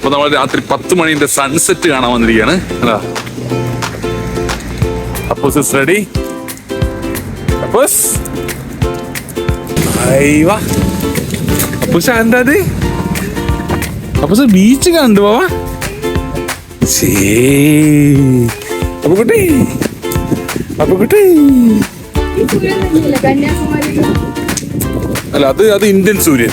അപ്പൊ നമ്മൾ രാത്രി പത്ത് മണിന്റെ സൺസെറ്റ് കാണാൻ വന്നിരിക്കുകയാണ്. അതാ. അപ്പോസ് റെഡി അപ്പോസ്. അപ്പോസ് എന്താ അപ്പോസ് അപ്പൂസ് ബീച്ച് കണ്ടു പോവാ അപ്പൊ കുട്ടി അപ്പൊ കുട്ടി അല്ല അത് അത് ഇന്ത്യൻ സൂര്യൻ.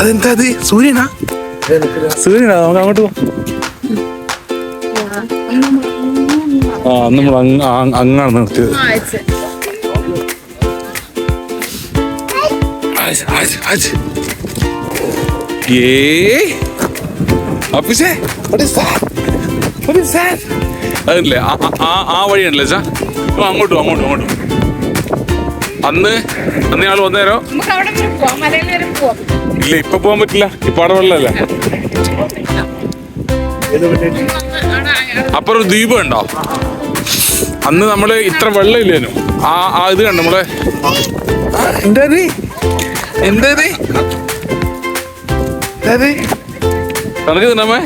അതെന്താ അത്? സൂര്യനാ? സൂര്യനാ? നമുക്ക് അങ്ങോട്ട് പോവാം ആ നമ്മൾ അങ്ങാണ് നിർത്തിയത്? അതല്ലേ ആ- വഴിയാണല്ലേ ചാ അങ്ങോട്ടും അങ്ങോട്ടും അങ്ങോട്ടും അന്ന് അന്ന് ഞങ്ങൾ വന്നേരോ? ഇല്ല ഇപ്പൊ പോകാൻ പറ്റില്ല. ഇപ്പൊ അവിടെ വെള്ളമല്ല അപ്പൊ ദ്വീപ് ഉണ്ടോ അന്ന് നമ്മൾ ഇത്ര വെള്ളം ഇല്ലേനു ആ ആ ഇത് കണ്ടു നമ്മളെ? എന്താ? എന്താ തിന്നമ്മേ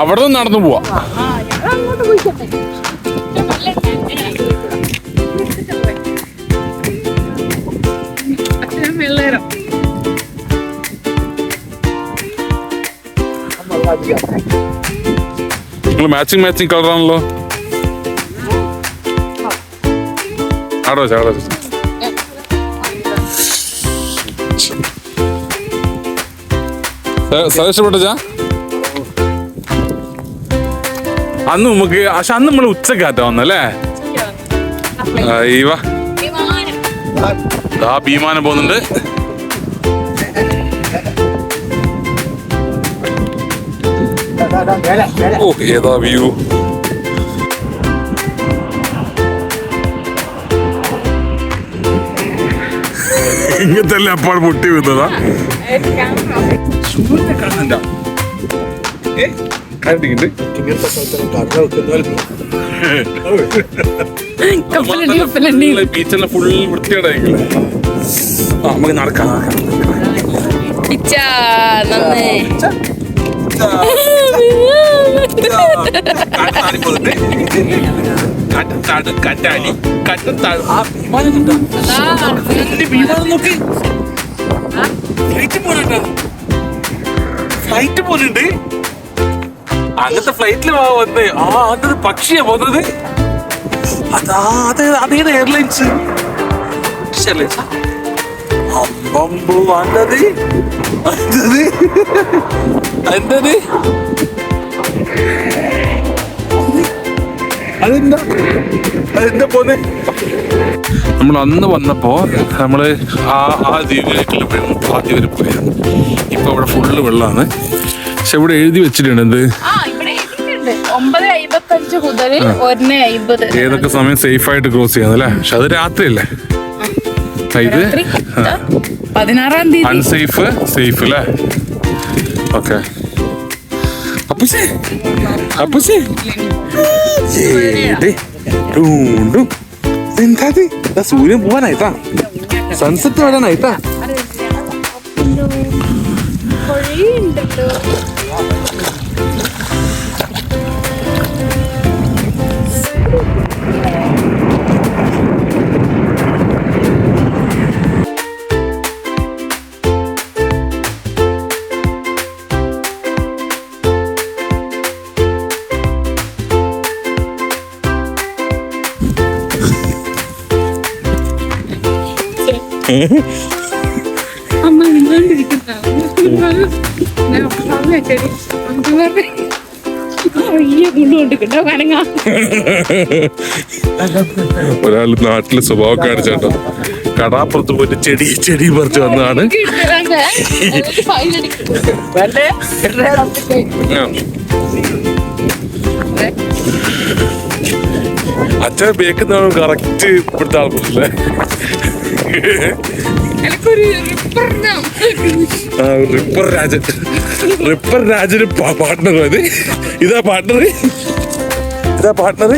അവിടെ നിന്ന് നടന്നു പോവാ. നിങ്ങൾ മാച്ചിങ് മാച്ചിങ് കളറാണല്ലോ ആടോ വെച്ചാ വെച്ചാ അന്ന് നമുക്ക് പക്ഷെ അന്ന് നമ്മൾ ഉച്ചക്കാറ്റ വന്നല്ലേ ആ ഭീമാനം പോകുന്നുണ്ട്. ഓ ഏതാ വ്യൂ ഇങ്ങനത്തെ അപ്പോൾ പൊട്ടി വിന്നതാ കാണണ്ട. ഏ? കണ്ടിട്ടുണ്ട് ഇങ്ങനത്തെ സ്ഥലത്തൊക്കെ കടല കപ്പലണ്ടി ബീച്ചെല്ലാം ഫുൾ വൃത്തിയോടായിരിക്കില്ലേ ആ നമുക്ക് നടക്കാം നടക്കാം ആ വിമാനം കണ്ടോ? ഇതിന്റെ വിമാനം നോക്ക് ഫ്ലൈറ്റ് പോലുണ്ട് ഫ്ലൈറ്റ് പോലുണ്ട് അങ്ങനത്തെ ഫ്ലൈറ്റിൽ വന്ന് ആ അതൊരു പക്ഷിയാ പോകുന്നത് അതാ അത് അതേത് എയർലൈൻസ് അമ്പമ്പോ അന്തത് അന്തതി അന്തതി അതെന്താ? അതെന്താ പോന്നെ? നമ്മൾ അന്ന് വന്നപ്പോ നമ്മൾ ആ ആ ദ്വീപിലേക്കുള്ള വെള്ളം ആദ്യം വരെ പോയത് ഇപ്പൊ അവിടെ ഫുള്ള് വെള്ളമാണ് പക്ഷെ ഇവിടെ എഴുതി വെച്ചിട്ടുണ്ട് എന്ത് ഏതൊക്കെ സമയം സേഫ് ആയിട്ട് ക്രോസ് ചെയ്യാന്നല്ലേ പക്ഷെ അത് രാത്രിയല്ലേ? ഇതാ, പതിനാറാം തീയതി. അൺസേഫ് സേഫ് അല്ലേ? ഓക്കെ. അപ്പുസേ അപ്പുസേ എന്താ സൂര്യൻ പോവാനായിട്ടാ. സൺസെറ്റ് വരാനായിട്ടാ. കനങ്ങാ. ഒരാൾ നാട്ടിലെ സ്വഭാവം കാണിച്ചേട്ടോ കടാപ്പുറത്ത് പോയിട്ട് ചെടി ചെടി പറിച്ചു വന്നതാണ്. അച്ഛൻ ബേക്കുന്നതാണ് കറക്റ്റ് ഇവിടുത്തെ ആൾക്കാരല്ലേ റിപ്പർ രാജൻ. റിപ്പർ രാജന് പാർട്ട്ണർ അത് ഇതാ. പാർട്ട്ണർ ഇതാ പാർട്ട്ണർ